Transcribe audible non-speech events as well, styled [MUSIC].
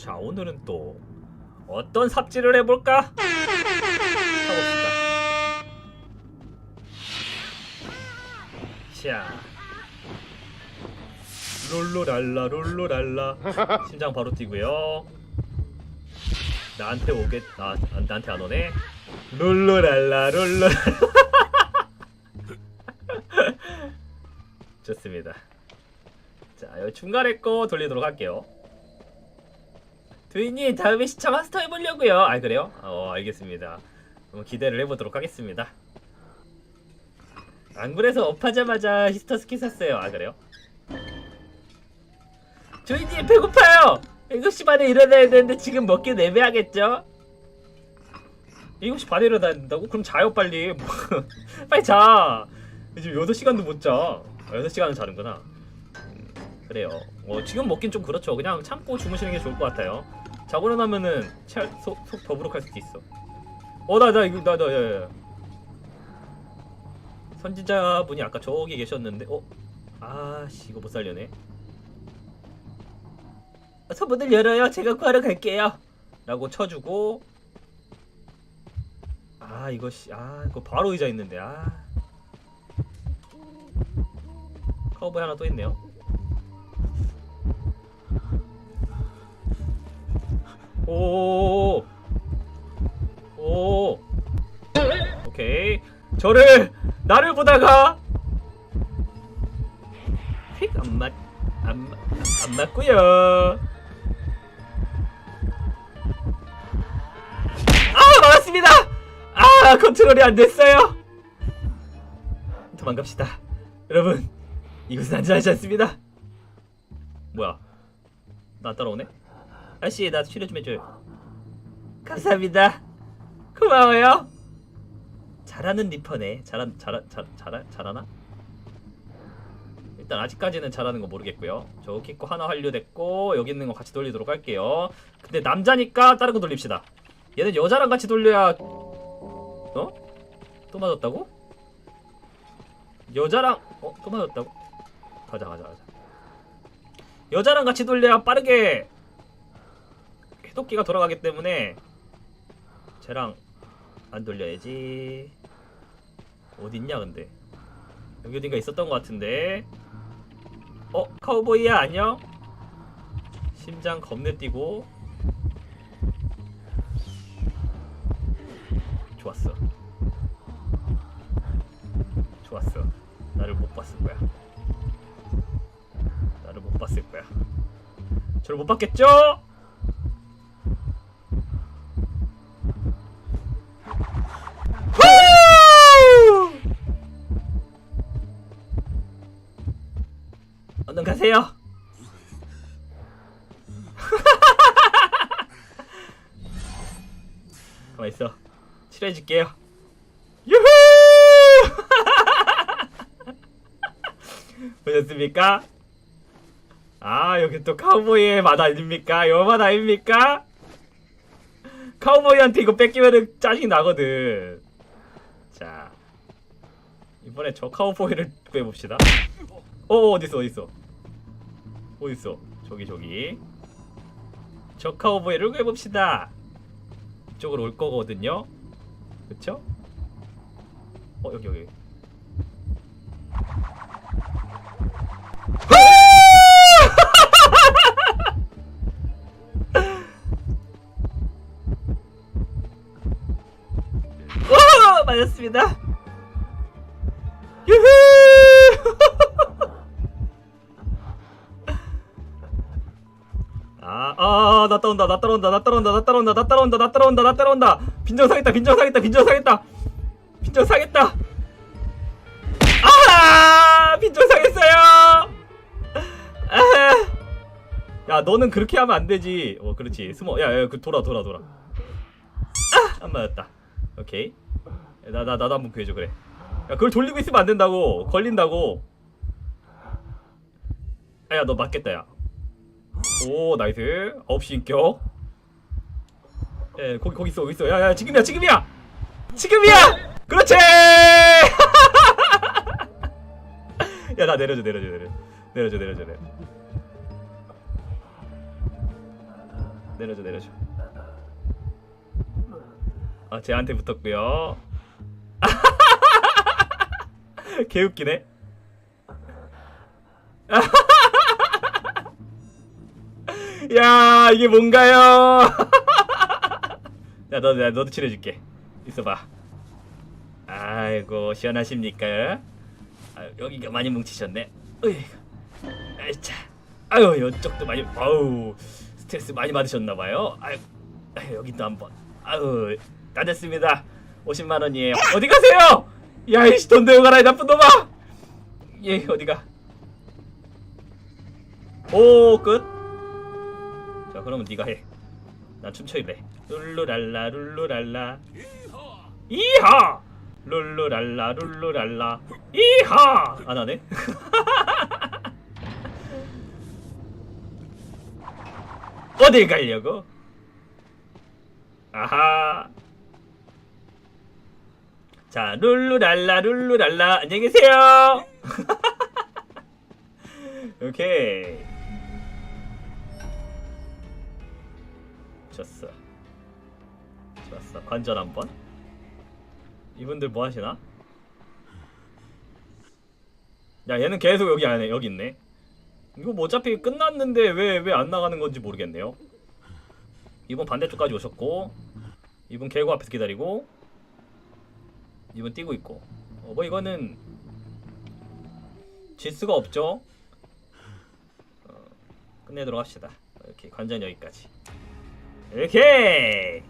자 오늘은 또 어떤 삽질을 해볼까? 자 룰루랄라 룰루랄라 심장 바로 뛰고요. 나한테 오겠 나 나한테 안 오네. 룰루랄라 룰루랄라 [LAUGHS] 좋습니다. 자 여기 중간에 거 돌리도록 할게요. 두인님 다음에 시차 마스터 해보려고요. 아 그래요? 어 알겠습니다. 한번 기대를 해보도록 하겠습니다. 안 그래서 업하자마자 히스터 스킨 샀어요. 아 그래요? 주인님 배고파요. 7시 반에 일어나야 되는데 지금 먹기 애매하겠죠? 7시 반에 일어나야 된다고? 그럼 자요 빨리. [LAUGHS] 빨리 자. 요즘 8시간도 못 자. 6시간은 자는구나. 음, 그래요. 어, 지금 먹긴 좀 그렇죠. 그냥 참고 주무시는 게 좋을 것 같아요. 자고 일어나면은 체- 속, 속 더부룩할 수도 있어. 어, 나, 나, 이거, 나, 나, 야, 야. 선지자분이 아까 저기 계셨는데, 어? 아씨, 이거 못 살려네. 서문을 열어요. 제가 구하러 갈게요. 라고 쳐주고, 아, 이거, 씨, 아, 이거 바로 의자 있는데, 아. 카우보이 하나 또 있네요. 오. 오. 오케이. 저를 나를 보다가 휙안 맞, 안, 맞- 안 맞고요. 아, 맞았습니다. 아, 컨트롤이 안 됐어요. 도망갑시다. 여러분, 이것은 안전하지 않습니다. 뭐야? 나 따라오네? 아씨 나 치료 좀 해줘요. 감사합니다. 고마워요. 잘하는 리퍼네. 잘한 잘하 잘 잘하 잘하나? 일단 아직까지는 잘하는 거 모르겠고요. 저 키코 하나 완료됐고 여기 있는 거 같이 돌리도록 할게요. 근데 남자니까 다른 거 돌립시다. 얘는 여자랑 같이 돌려야 어? 또 맞았다고? 여자랑 어? 또 맞았다고? 가자 가자 가자. 여자랑 같이 돌려야 빠르게 해독기가 돌아가기 때문에 쟤랑 안 돌려야지. 어딨냐 근데? 여기 어딘가 있었던 것 같은데. 어? 카우보이야 안녕? 심장 겁내 뛰고. 좋았어. 좋았어. 나를 못 봤을 거야. 나를 못 봤을 거야. 저를 못 봤겠죠? 얼른 가세요. [LAUGHS] 가만 있어. 치료해 줄게요. 유후! [LAUGHS] 보셨습니까? 아 여기 또 카우보이의 맛 아닙니까? 여맛 아닙니까? 카우보이한테 이거 뺏기면은 짜증이 나거든. 자 이번에 저 카우보이를 구해봅시다. 어 어딨어 어딨어 어딨어 저기 저기 저 카우보이를 구해봅시다. 이쪽으로 올 거거든요. 그쵸? 어 여기 여기. [LAUGHS] [LAUGHS] 오! 맞았습니다. 유후! 나 따라온다, 나 따라온다, 나 따라온다, 나 따라온다, 나 따라온다, 나 따라온다, 나 따라온다. 빈정 사겠다, 빈정 사겠다, 빈정 사겠다. 빈정 사겠다. 아, 빈정 사겠어요. 아. 야, 너는 그렇게 하면 안 되지. 어, 그렇지. 숨어. 야, 야, 그 돌아, 돌아, 돌아. 아, 안 맞았다. 오케이. 나, 나, 나도 한번 구해줘, 그래. 야, 그걸 돌리고 있으면 안 된다고. 걸린다고. 아, 야, 너 맞겠다, 야. 오, 나이스. 9시 인격. 예, 거기, 거기 있어, 있어. 야, 야, 지금이야, 지금이야! 지금이야! 그렇지! [LAUGHS] 야, 나 내려줘, 내려줘, 내려줘. 내려줘, 내려줘, 내려. 내려줘 내려줘 아 쟤한테 붙었고요 [LAUGHS] 개웃기네 [LAUGHS] 야 이게 뭔가요? [LAUGHS] 야 너, 야, 너도 칠해줄게. 있어봐. 아이고 시원하십니까? 아유, 여기가 많이 뭉치셨네. 으이 아이차. 아유 이쪽도 많이 아우 스트레스 많이 받으셨나봐요. 아유 여기도 한번. 아유 다 됐습니다. 50만 원이에요. 어디 가세요? 야 이씨 돈 내고 가라 이 나쁜 놈아. 예 어디가? 오 끝 자 그러면 네가 해 난 춤춰 입래 룰루랄라 룰루랄라. 이하! 룰루랄라 룰루랄라. 이하! 안 하네? [LAUGHS] 어딜 가려고? 아하. 자 룰루랄라 룰루랄라. 안녕히 계세요. [LAUGHS] 오케이 좋았어. 좋았어. 관전 한번. 이분들 뭐 하시나? 야 얘는 계속 여기 안에 여기 있네. 이거 뭐 어차피 끝났는데 왜 왜 안 나가는 건지 모르겠네요. 이분 반대쪽까지 오셨고 이분 개구 앞에서 기다리고 이분 뛰고 있고. 어, 뭐 이거는 질 수가 없죠? 어, 끝내도록 합시다. 이렇게 관전 여기까지 이렇게